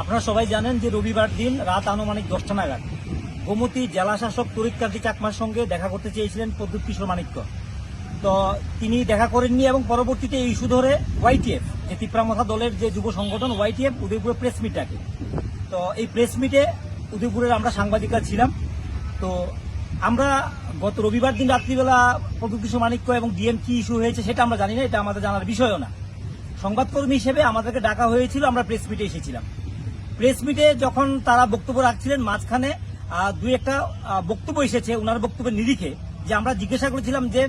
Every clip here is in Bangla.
আপনারা সবাই জানেন যে রবিবার দিন রাত আনুমানিক দশটা নাগাদ গোমতী জেলা শাসক তরিক কান্তি চাকমার সঙ্গে দেখা করতে চেয়েছিলেন প্রদ্যুৎ কিশোর মানিক্য। তো তিনি দেখা করেননি এবং পরবর্তীতে এই ইস্যু ধরে ওয়াইটিএফ যে তিপ্রামথা দলের যে যুব সংগঠন ওয়াইটিএফ উদয়পুরে প্রেস মিট ডাকে। তো এই প্রেস মিটে উদয়পুরের আমরা সাংবাদিকরা ছিলাম। তো আমরা গত রবিবার দিন রাত্রিবেলা প্রদ্যুৎ কিশোর মানিক্য এবং ডিএম কি ইস্যু হয়েছে সেটা আমরা জানি না, এটা আমাদের জানার বিষয়ও না। সংবাদকর্মী হিসেবে আমাদেরকে ডাকা হয়েছিল, আমরা প্রেস মিটে এসেছিলাম। প্রেস মিটে যখন তারা বক্তব্য রাখছিলেন মাঝখানে দুই একটা বক্তব্য এসেছে ওনার বক্তব্যের নিরিখে, যে আমরা জিজ্ঞাসা করেছিলাম যে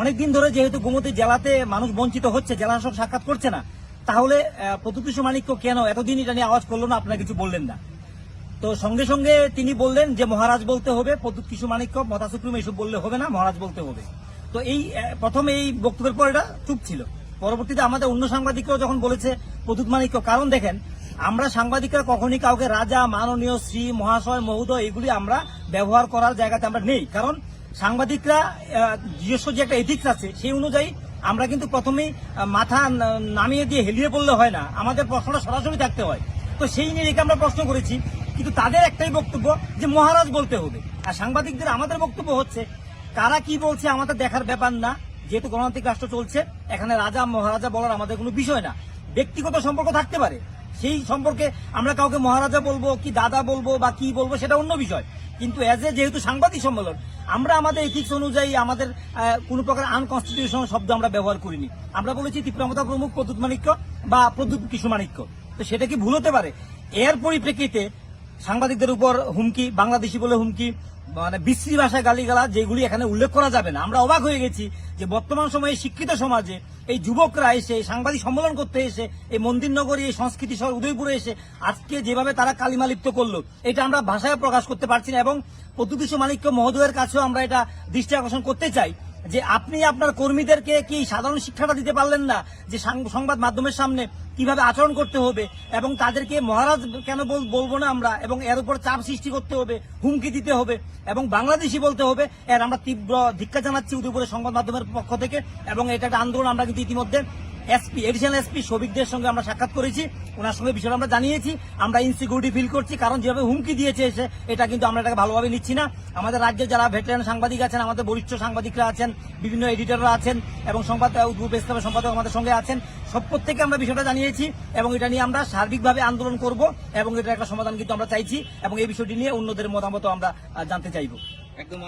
অনেকদিন ধরে যেহেতু গোমতী জেলাতে মানুষ বঞ্চিত হচ্ছে, জেলা শাসক সাক্ষাৎ করছে না, তাহলে প্রতুকিশু মানিক্য কেন এতদিন এটা নিয়ে আওয়াজ করল না, আপনারা কিছু বললেন না? তো সঙ্গে সঙ্গে তিনি বললেন যে, মহারাজ বলতে হবে কিশোর মানিক্য মতা সুপ্রিম এইসব বললে হবে না, মহারাজ বলতে হবে। তো এই প্রথম এই বক্তব্যের পর এটা চুপ ছিল। পরবর্তীতে আমাদের অন্য সাংবাদিকরাও যখন বলেছে প্রদ্যুৎ মানিক্য কারণ দেখেন আমরা সাংবাদিকরা কখনই কাউকে রাজা, মাননীয়, শ্রী, মহাশয়, মহোদয় এগুলি আমরা ব্যবহার করার জায়গাতে আমরা নেই। কারণ সাংবাদিকরা নিজস্ব যে একটা এথিক্স আছে, সেই অনুযায়ী আমরা কিন্তু প্রথমেই মাথা নামিয়ে দিয়ে হেলিয়ে পড়লে হয় না। আমাদের প্রশ্নটা সরাসরি থাকতে হয়। তো সেই নিয়ে রেখে আমরা প্রশ্ন করেছি। কিন্তু তাদের একটাই বক্তব্য যে মহারাজ বলতে হবে। আর সাংবাদিকদের আমাদের বক্তব্য হচ্ছে, কারা কি বলছে আমাদের দেখার ব্যাপার না। যেহেতু গণতান্ত্রিক রাষ্ট্র চলছে, এখানে রাজা, মহারাজা বলার আমাদের কোনো বিষয় না। ব্যক্তিগত সম্পর্ক থাকতে পারে। সেই সম্পর্কে আমরা কাউকে মহারাজা বলব, কি দাদা বলব বা কি বলব সেটা অন্য বিষয়। কিন্তু অ্যাজ এ যেহেতু সাংবাদিক সম্মেলন, আমরা আমাদের এথিক্স অনুযায়ী আমাদের কোনো প্রকার আনকনস্টিটিউশনাল শব্দ আমরা ব্যবহার করিনি। আমরা বলেছি তীব্রমতা প্রমুখ প্রদ্যুৎ মানিক্য বা প্রদ্যুৎ কিশোর মানিক্য তো সেটা কি ভুল হতে পারে? এর পরিপ্রেক্ষিতে সাংবাদিকদের উপর হুমকি, বাংলাদেশি বলে হুমকি মানে বিশ্রী ভাষায় গালিগালা যেগুলি এখানে উল্লেখ করা যাবে না। আমরা অবাক হয়ে গেছি যে বর্তমান সময়ে শিক্ষিত সমাজে এই যুবকরা এসে সাংবাদিক সম্মেলন করতে এসে, এই মন্দির নগরী এই সংস্কৃতি শহর উদয়পুরে এসে আজকে যেভাবে তারা কালিমা লিপ্ত করল, এটা আমরা ভাষায় প্রকাশ করতে পারছি না এবং প্রত্যুষ মালিক্য মহোদয়ের কাছেও আমরা এটা দৃষ্টি আকর্ষণ করতে চাই। যে আপনি আপনার কর্মীদেরকে কি সাধারণ শিক্ষাটা দিতে পারলেন না? যে সংবাদ মাধ্যমের সামনে কীভাবে আচরণ করতে হবে এবং তাদেরকে মহারাজ কেন বল- বলব না আমরা? এবং এর উপর চাপ সৃষ্টি করতে হবে, হুমকি দিতে হবে এবং বাংলাদেশি বলতে হবে। এর আমরা তীব্র ধিক্ষা জানাচ্ছি উদয়পুরের সংবাদ মাধ্যমের পক্ষ থেকে এবং এটা একটা আন্দোলন আমরা কিন্তু ইতিমধ্যে এসপি এডিশনাল এসপি শফিকদের সঙ্গে আমরা সাক্ষাৎ করেছি। ওনার সঙ্গে বিষয়টা আমরা জানিয়েছি। আমরা ইনসিকিউরিটি ফিল করছি, কারণ যেভাবে হুমকি দিয়েছে এসে, এটা কিন্তু আমরা এটাকে ভালোভাবে নিচ্ছি না। আমাদের রাজ্যে যারা ভেটেরান সাংবাদিক আছেন, আমাদের বরিষ্ঠ সাংবাদিকরা আছেন, বিভিন্ন এডিটররা আছেন এবং সংবাদ গ্রুপ ইসলামের সম্পাদক আমাদের সঙ্গে আছেন, সব প্রত্যেকে আমরা বিষয়টা জানিয়েছি এবং এটা নিয়ে আমরা সার্বিকভাবে আন্দোলন করব এবং এটা একটা সমাধান কিন্তু আমরা চাইছি এবং এই বিষয়টি নিয়ে অন্যদের মতামত আমরা জানতে চাইব। একদম